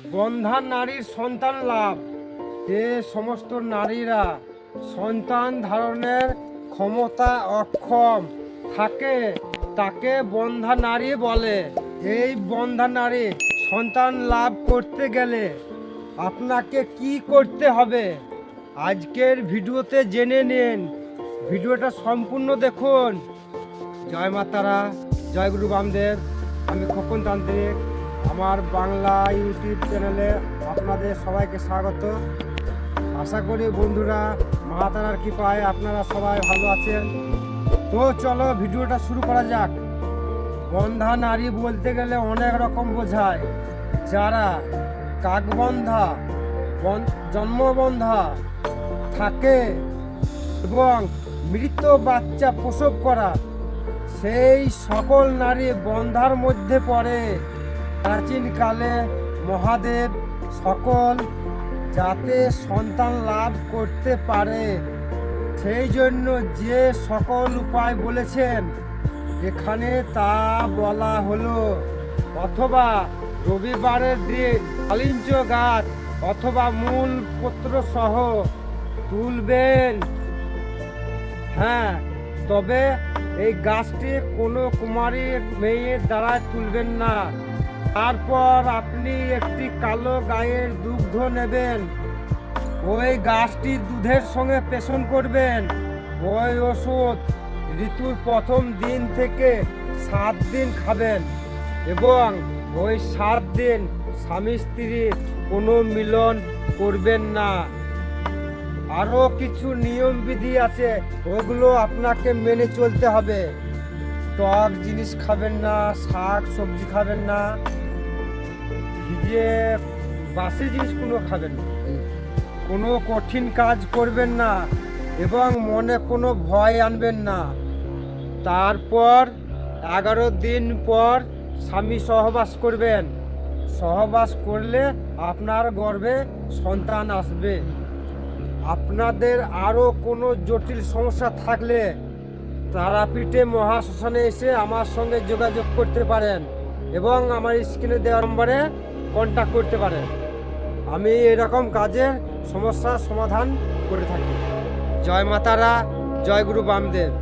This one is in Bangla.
বন্ধা নারীর সন্তান লাভ। যে সমস্ত নারীরা সন্তান ধারণের ক্ষমতা অক্ষম। থাকে, তাকে বন্ধা নারী বলে। এই বন্ধা নারী সন্তান লাভ করতে গেলে আপনাকে কি করতে হবে? আজকের ভিডিওতে জেনে নিন। ভিডিওটা সম্পূর্ণ দেখুন। জয় মাতারা জয় গুরু বামদেব। আমি খোকন তান্ত্রিক। আমার বাংলা ইউটিউব চ্যানেলে আপনাদের সবাইকে স্বাগত। আশা করি বন্ধুরা মা তারার কৃপায় আপনারা সবাই ভালো আছেন। তো চলো ভিডিওটা শুরু করা যাক। বন্ধা নারী বলতে গেলে অনেক রকম বোঝায়। যারা কাকবন্ধা, বন- জন্মবন্ধা থাকে এবং মৃত বাচ্চা প্রসব করা, সেই সকল নারী বন্ধার মধ্যে পড়ে। প্রাচীনকালে মহাদেব সকল যাতে সন্তান লাভ করতে পারে। সেই জন্য যে সকল উপায় বলেছেন, এখানে তা বলা হলো। অথবা রবিবারের দিন কালিঞ্চ গাছ অথবা মূল পত্র সহ তুলবেন। হ্যাঁ তবে এই গাছটি কোনো কুমারী মেয়ের দ্বারা তুলবেন না। তারপর আপনি একটি কালো গায়ের দুগ্ধ নেবেন। ওই গাছটি দুধের সঙ্গে পেষণ করবেন। ওই ওষুধ ঋতুর প্রথম দিন থেকে সাত দিন খাবেন এবং ওই সাত দিন স্বামী স্ত্রীর কোনো মিলন করবেন না। আরও কিছু নিয়ম বিধি আছে, ওগুলো আপনাকে মেনে চলতে হবে। টক জিনিস খাবেন না, শাক সবজি খাবেন না, ভিজে বাসি জিনিস কোনো খাবেন না। কোনো কঠিন কাজ করবেন না এবং মনে কোনো ভয় আনবেন না। তারপর এগারো দিন পর স্বামী সহবাস করবেন। সহবাস করলে আপনার গর্ভে সন্তান আসবে। আপনাদের আরও কোনো জটিল সমস্যা থাকলে তারাপীঠে মহাশ্মশানে এসে আমার সঙ্গে যোগাযোগ করতে পারেন এবং আমার স্ক্রিনে দেওয়া নম্বরে কন্ট্যাক্ট করতে পারেন। আমি এরকম কাজের সমস্যার সমাধান করে থাকি। জয় মাতারা, জয় গুরু বামদেব।